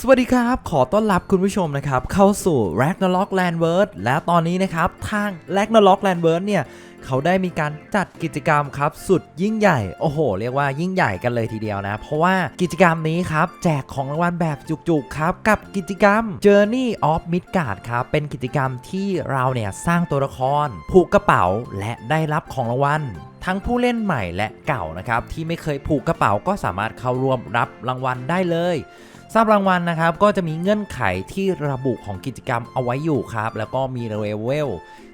สวัสดีครับ ขอต้อนรับคุณผู้ชมนะครับ เข้าสู่ Ragnarok Landward และตอนนี้นะครับ ทาง Ragnarok Landward เนี่ย เขาได้มีการจัดกิจกรรมครับ สุดยิ่งใหญ่ โอ้โห เรียกว่ายิ่งใหญ่กันเลยทีเดียวนะ เพราะว่ากิจกรรมนี้ครับ แจกของรางวัลแบบจุกๆ ครับ กับกิจกรรม Journey of Midgard ครับ เป็นกิจกรรมที่เราเนี่ยสร้างตัวละคร ผูกกระเป๋าและได้รับของรางวัลทั้งผู้เล่นใหม่และเก่านะครับที่ไม่เคยผูกกระเป๋าก็สามารถเข้าร่วมรับรางวัลได้เลย ทราบรางวัลนะครับก็จะมีเงื่อนไขที่ระบุของกิจกรรมเอาไว้อยู่ครับ แล้วก็มีเลเวล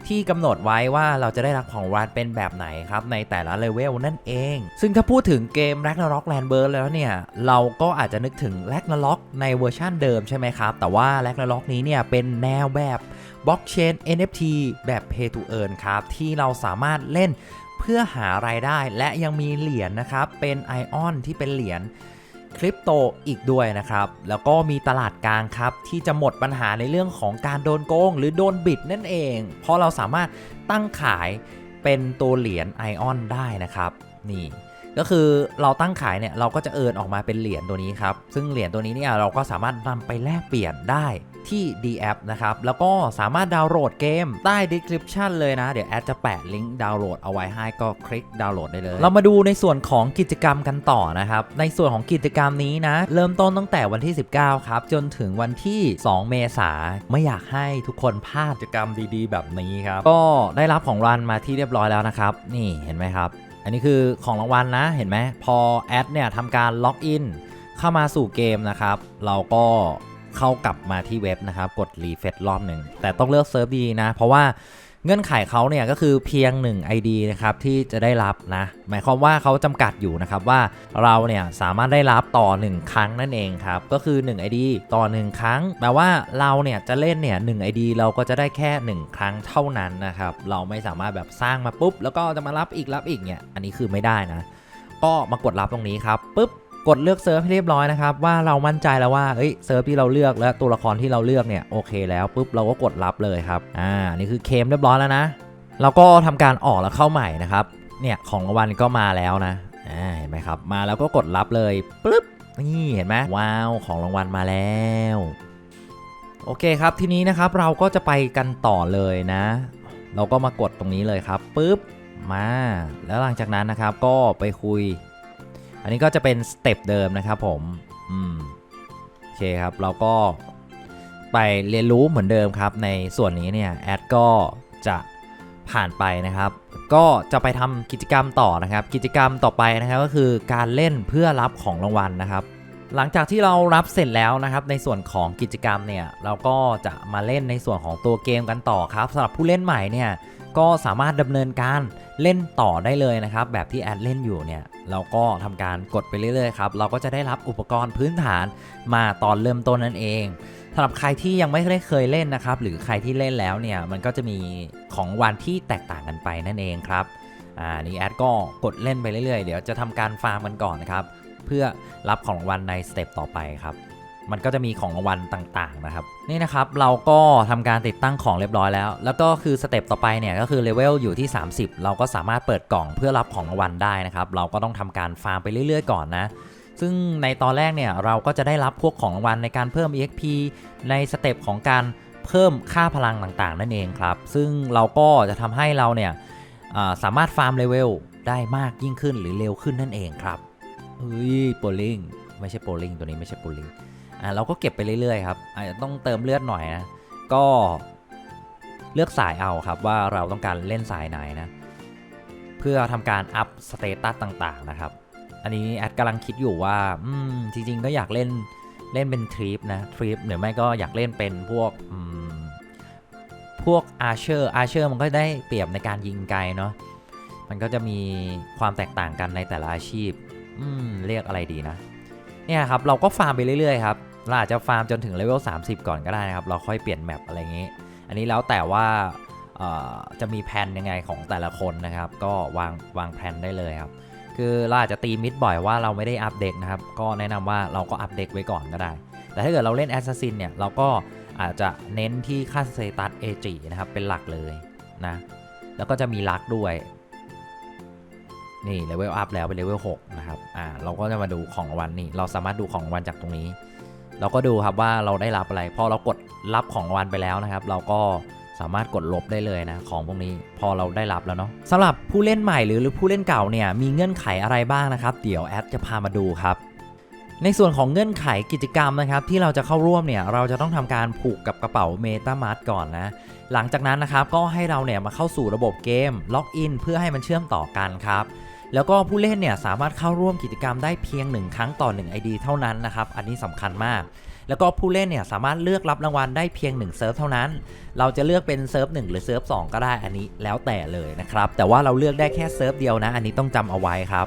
ที่กำหนดไว้ว่าเราจะได้รับของรางวัลเป็นแบบไหนครับในแต่ละเลเวลนั่นเอง ซึ่งถ้าพูดถึงเกม Ragnarok Landbird แล้วเนี่ย เราก็อาจจะนึกถึง Ragnarok ในเวอร์ชั่นเดิมใช่ไหมครับ แต่ว่า Ragnarok นี้เนี่ยเป็นแนวแบบบล็อกเชน NFT แบบ Pay to Earn ครับ ที่เราสามารถเล่นเพื่อหารายได้และยังมีเหรียญนะครับ เป็นไอออนที่เป็นเหรียญ คริปโตอีกด้วยนะครับ แล้วก็มีตลาดกลางครับ ที่จะหมดปัญหาในเรื่องของการโดนโกง หรือโดนบิดนั่นเอง เพราะเราสามารถตั้งขายเป็นตัวเหรียญไอออนได้นะครับ นี่ก็คือเราตั้งขายเนี่ยเราก็จะเอินออกมาเป็นเหรียญตัวนี้ครับ ซึ่งเหรียญตัวนี้เนี่ยเราก็สามารถนำไปแลกเปลี่ยนได้ ที่ D app นะครับ แล้วก็สามารถดาวน์โหลดเกมใต้ description เลยนะ เดี๋ยวแอดจะแปะลิงก์ดาวน์โหลดเอาไว้ให้ก็คลิกดาวน์โหลดได้เลย เรามาดูในส่วนของกิจกรรมกันต่อนะครับ ในส่วนของกิจกรรมนี้นะ เริ่มต้นตั้งแต่วันที่ 19 ครับ จนถึงวันที่ 2 เมษาไม่อยากให้ทุกคนพลาดกิจกรรมดีๆ แบบนี้ครับ ก็ได้รับของรางวัลมาที่เรียบร้อยแล้วนะครับ นี่เห็นไหมครับ อันนี้คือของรางวัลนะ เห็นไหมพอแอดเนี่ยทำการล็อกอินเข้ามาสู่เกมนะครับ เราก็ เข้ากลับมาที่เว็บนะครับ กดรีเฟรชรอบหนึ่ง แต่ต้องเลือกเซิร์ฟดีนะ เพราะว่าเงื่อนไขเขาเนี่ยก็คือเพียง 1 ID นะครับที่จะได้รับนะ หมายความว่าเขาจำกัดอยู่นะครับว่าเราเนี่ยสามารถได้รับต่อ 1 ครั้งนั่นเองครับ ก็คือ 1 ID ต่อ 1 ครั้งแปลว่าเราเนี่ยจะเล่นเนี่ย1 ID เราก็จะได้แค่ 1 ครั้งเท่านั้นนะครับเราไม่สามารถแบบสร้างมาปุ๊บ แล้วก็จะมารับอีกรับอีกเนี่ยอันนี้คือไม่ได้นะ ก็มากดรับตรงนี้ครับปุ๊บ กดเลือกเซิร์ฟให้เรียบร้อยนะครับว่าเรามั่นใจแล้วว่าเอ้ยเซิร์ฟที่เราเลือกและตัวละครที่เราเลือกเนี่ยโอเคแล้วปุ๊บเราก็กดรับเลยครับอ่านี่คือเคมเรียบร้อยแล้วนะเราก็ทำการออกแล้วเข้าใหม่นะครับเนี่ยของรางวัลก็มาแล้วนะอ่าเห็นไหมครับมาแล้วก็กดรับเลยปุ๊บนี่เห็นไหมว้าวของรางวัลมาแล้วโอเคครับทีนี้นะครับเราก็จะไปกันต่อเลยนะ เราก็มากดตรงนี้เลยครับปุ๊บมา แล้วหลังจากนั้นนะครับก็ไปคุย อันนี้ก็จะเป็นสเต็ปเดิมนะครับผมอืมโอเคครับเราก็ไปเรียนรู้เหมือนเดิมครับ ในส่วนนี้เนี่ยแอดก็จะผ่านไปนะครับ ก็จะไปทำกิจกรรมต่อนะครับ กิจกรรมต่อไปนะครับก็คือการเล่นเพื่อรับของรางวัลนะครับ หลังจากที่เรารับเสร็จแล้วนะครับ ในส่วนของกิจกรรมเนี่ยเราก็จะมาเล่นในส่วนของตัวเกมกันต่อครับสำหรับผู้เล่นใหม่เนี่ย ก็สามารถดำเนินการเล่นต่อได้เลยนะครับ แบบที่แอดเล่นอยู่เนี่ยเราก็ทำการกดไปเรื่อยๆครับเราก็จะได้รับอุปกรณ์พื้นฐานมาตอนเริ่มต้นนั่นเองสำหรับใครที่ยังไม่ได้เคยเล่นนะครับ หรือใครที่เล่นแล้วเนี่ยมันก็จะมีของวันที่แตกต่างกันไปนั่นเองครับอ่านี่แอดก็กดเล่นไปเรื่อยๆ เดี๋ยวจะทำการฟาร์มกันก่อนนะครับเพื่อรับของรางวัลในสเต็ปต่อไปครับ มันก็จะมีของรางวัลต่างๆนะครับนี่นะครับเราก็ทำการติดตั้งของเรียบร้อยแล้ว แล้วก็คือสเต็ปต่อไปเนี่ยก็คือเลเวลอยู่ที่ 30 เราก็สามารถเปิดกล่องเพื่อรับของรางวัลได้นะครับเราก็ต้องทำการฟาร์มไปเรื่อย ๆ ก่อนนะซึ่งในตอนแรกเนี่ยเราก็จะได้รับพวกของรางวัลในการเพิ่ม EXP ในสเต็ปของการเพิ่มค่าพลังต่างๆ นั่นเองครับ ซึ่งเราก็จะทำให้เราเนี่ยสามารถฟาร์มเลเวลได้มากยิ่งขึ้นหรือเร็วขึ้นนั่นเองครับเฮ้ยโปลิงไม่ใช่โปลิงตัวนี้ไม่ใช่โปลิง อ่าเราก็เก็บไปเรื่อยๆครับอาจจะต้องเติมเลือดหน่อยนะก็เลือกสายเอาครับว่าเราต้องการเล่นสายไหนนะเพื่อทำการอัพสเตตัสต่างๆนะครับ อันนี้แอดกำลังคิดอยู่ว่าอืมจริงๆก็อยากเล่นเล่นเป็นทริปนะทริปหรือไม่ก็อยากเล่นเป็นพวกอืมพวกอาร์เชอร์อาร์เชอร์มันก็ได้เปรียบในการยิงไกลเนาะมันก็จะมีความแตกต่างกันในแต่ละอาชีพอืมเรียกอะไรดีนะเนี่ยครับเราก็ฟาร์มไปเรื่อยๆครับ เราอาจจะฟาร์มจนถึงเลเวล30 ก่อนก็ได้นะครับ เราค่อยเปลี่ยนแมปอะไรอย่างงี้ อันนี้แล้วแต่ว่าจะมีแผนยังไงของแต่ละคนนะครับ ก็วางวางแผนได้เลยครับ คือเราอาจจะตีมิดบ่อยว่าเราไม่ได้อัปเดตนะครับ ก็แนะนำว่าเราก็อัปเดตไว้ก่อนก็ได้ แต่ถ้าเกิดเราเล่นแอสซัสซินเนี่ย เราก็อาจจะเน้นที่ค่าสเตตัสเอจีนะครับ เป็นหลักเลยนะ แล้วก็จะมีลักด้วย นี่เลเวลอัพแล้วเป็นเลเวล6นะครับ อ่า เราก็จะมาดูของรางวัลนี่ เราสามารถดูของรางวัลจากตรงนี้ เราก็ดูครับว่าเราได้รับอะไร พอเรากดรับของรางวัลไปแล้วนะครับ เราก็สามารถกดลบได้เลยนะของพวกนี้พอเราได้รับแล้วเนาะสำหรับผู้เล่นใหม่หรือหรือผู้เล่นเก่าเนี่ยมีเงื่อนไขอะไรบ้างนะครับ เดี๋ยวแอดจะพามาดูครับ ในส่วนของเงื่อนไขกิจกรรมนะครับที่เราจะเข้าร่วมเนี่ยเราจะต้องทำการผูกกับกระเป๋า MetaMask ก่อนนะหลังจากนั้นนะครับก็ให้เราเนี่ยมาเข้าสู่ระบบเกมล็อกอินเพื่อให้มันเชื่อมต่อกันครับ แล้วก็ผู้เล่นเนี่ยสามารถเข้าร่วมกิจกรรมได้เพียง 1 ครั้งต่อ 1 ID เท่านั้นนะครับ อันนี้สำคัญมาก แล้วก็ผู้เล่นเนี่ยสามารถเลือกรับรางวัลได้เพียง1เซิร์ฟเท่านั้น เราจะเลือกเป็นเซิร์ฟ1หรือเซิร์ฟ2ก็ได้อันนี้แล้วแต่เลยนะครับ แต่ว่าเราเลือกได้แค่เซิร์ฟเดียวนะ อันนี้ต้องจำเอาไว้ครับ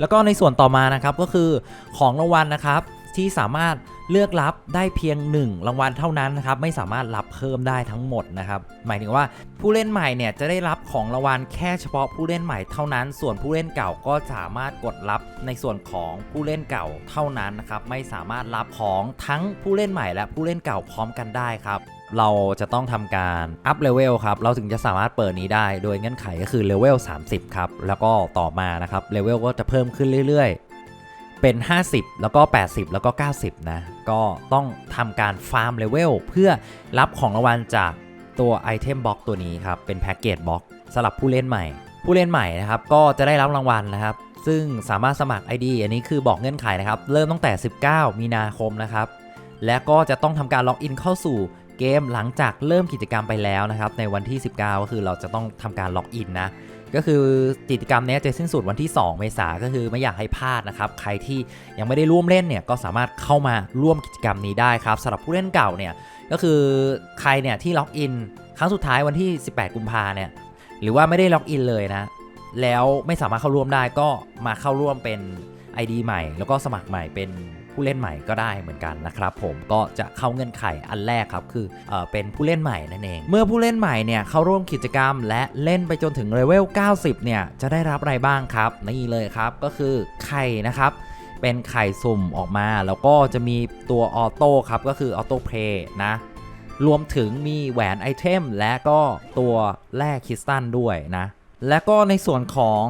แล้วก็ในส่วนต่อมานะครับก็คือของรางวัลนะครับ ที่สามารถเลือกรับได้เพียง 1 รางวัลเท่านั้นนะครับไม่สามารถรับเพิ่มได้ทั้งหมดนะครับหมายถึงว่าผู้เล่นใหม่เนี่ยจะได้รับของรางวัลแค่เฉพาะผู้เล่นใหม่เท่านั้น ส่วนผู้เล่นเก่าก็สามารถกดรับในส่วนของผู้เล่นเก่าเท่านั้นนะครับไม่สามารถรับของทั้งผู้เล่นใหม่ และผู้เล่นเก่าพร้อมกันได้ครับเราจะต้องทำการอัพเลเวลครับ เราถึงจะสามารถเปิดนี้ได้ โดยเงื่อนไขก็คือเลเวล30 ครับ แล้วก็ต่อมานะครับ เลเวลก็จะเพิ่มขึ้นเรื่อยๆ เป็น 50 แล้วก็ 80 แล้วก็ 90 นะ ก็ต้องทำการฟาร์มเลเวลเพื่อรับของรางวัลจากตัวไอเทมบ็อกตัวนี้ครับ เป็นแพ็กเกจบ็อกสำหรับผู้เล่นใหม่ ผู้เล่นใหม่นะครับ ก็จะได้รับรางวัลนะครับ ซึ่งสามารถสมัคร ID อันนี้คือบอกเงื่อนไขนะครับ เริ่มตั้งแต่ 19 มีนาคมนะครับ และก็จะต้องทำการล็อกอินเข้าสู่เกมหลังจากเริ่มกิจกรรมไปแล้วนะครับ ในวันที่ 19 ก็คือเราจะต้องทำการล็อกอินนะ ก็คือกิจกรรมนี้จะสิ้นสุดวันที่ 2 เมษาก็คือไม่อยากให้พลาดนะครับ ใครที่ยังไม่ได้ร่วมเล่นเนี่ยก็สามารถเข้ามาร่วมกิจกรรมนี้ได้ครับสำหรับผู้เล่นเก่าเนี่ยก็คือใครเนี่ยที่ล็อกอินครั้งสุดท้ายวันที่ 18 กุมภาเนี่ยหรือว่าไม่ได้ล็อกอินเลยนะ แล้วไม่สามารถเข้าร่วมได้ก็มาเข้าร่วมเป็น ID ใหม่ แล้วก็สมัครใหม่เป็น ผู้เล่นใหม่ก็ได้เหมือนกันนะครับผมก็จะเข้าเงื่อนไขอันแรกครับคือเออเป็นผู้เล่นใหม่นั่นเอง เมื่อผู้เล่นใหม่เนี่ยเข้าร่วมกิจกรรม และเล่นไปจนถึงเลเวล 90 เนี่ยจะได้รับอะไรบ้างครับนี่เลยครับก็คือไข่นะครับเป็นไข่สุ่มออกมา แล้วก็จะมีตัวออโต้ครับก็คือออโต้เพลย์นะรวมถึงมีแหวนไอเทมและก็ตัวแร่คริสตัลด้วยนะและก็ในส่วนของ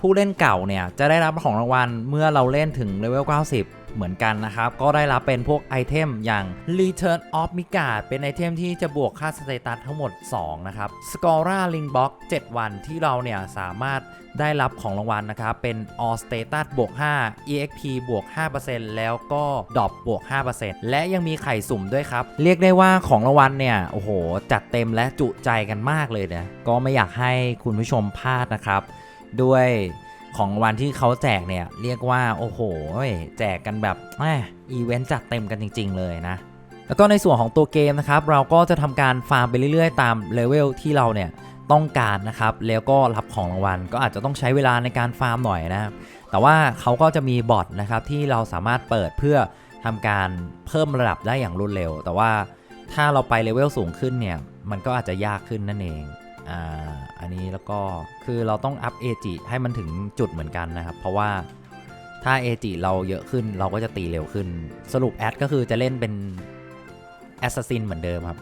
ผู้เล่นเก่าเนี่ยจะได้รับของรางวัลเมื่อเราเล่นถึงเลเวล 90 เหมือนกันนะครับ ก็ได้รับเป็นพวกไอเทมอย่าง Return of m i g a r d เป็นไอเทมที่จะบวกค่าสเตตัสทั้งหมด 2 นะครับ Scora Ring Box 7 วันที่เราเนี่ยสามารถได้รับของรางวัลนะครับ เป็น All Status บวก 5 EXP บวก 5%แล้วก็ Drop บวก 5%และยังมีไข่สุ่มด้วยครับ เรียกได้ว่าของรางวัลเนี่ย โอ้โห จัดเต็มและจุใจกันมากเลยนะ ก็ไม่อยากให้คุณผู้ชมพลาดนะครับ ด้วย ของรางวันที่เขาแจกเนี่ยเรียกว่าโอ้โหแจกกันแบบแหมอีเวนต์จัดเต็มกันจริง ๆ เลยนะ แล้วก็ในส่วนของตัวเกมนะครับ เราก็จะทำการฟาร์มไปเรื่อยๆ ตามเลเวลที่เราเนี่ยต้องการนะครับ แล้วก็รับของรางวัลก็อาจจะต้องใช้เวลาในการฟาร์มหน่อยนะ แต่ว่าเขาก็จะมีบอทนะครับที่เราสามารถเปิดเพื่อทำการเพิ่มระดับได้อย่างรวดเร็ว แต่ว่าถ้าเราไปเลเวลสูงขึ้นเนี่ยมันก็อาจจะยากขึ้นนั่นเอง อ่าอันนี้แล้วก็คือเราต้องอัพเอจิให้มันถึงจุดเหมือนกันนะครับ เพราะว่าถ้าเอจิเราเยอะขึ้นเราก็จะตีเร็วขึ้น สรุปแอดก็คือจะเล่นเป็นแอสซัสซินเหมือนเดิมครับ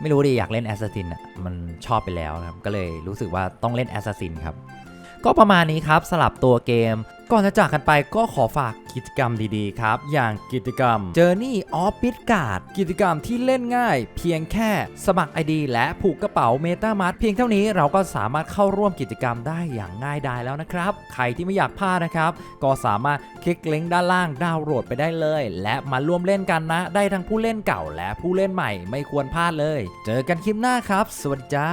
ไม่รู้ดิอยากเล่นแอสซัสซินอะมันชอบไปแล้วนะครับ ก็เลยรู้สึกว่าต้องเล่นแอสซัสซินครับ ก็ประมาณนี้ครับสลับตัวเกม ก่อนจะจากกันไปก็ขอฝากกิจกรรมดีๆครับ อย่างกิจกรรม Journey of b i t g a r d กิจกรรมที่เล่นง่าย เพียงแค่สมัคร ID และผูกกระเป๋า MetaMask เพียงเท่านี้เราก็สามารถเข้าร่วมกิจกรรมได้อย่างง่ายดายแล้วนะครับ ใครที่ไม่อยากพลาดนะครับ ก็สามารถคลิกลิงก์ด้านล่างดาวน์โหลดไปได้เลย และมาร่วมเล่นกันนะ ได้ทั้งผู้เล่นเก่าและผู้เล่นใหม่ไม่ควรพลาดเลย เจอกันคลิปหน้าครับ สวัสดีจ้า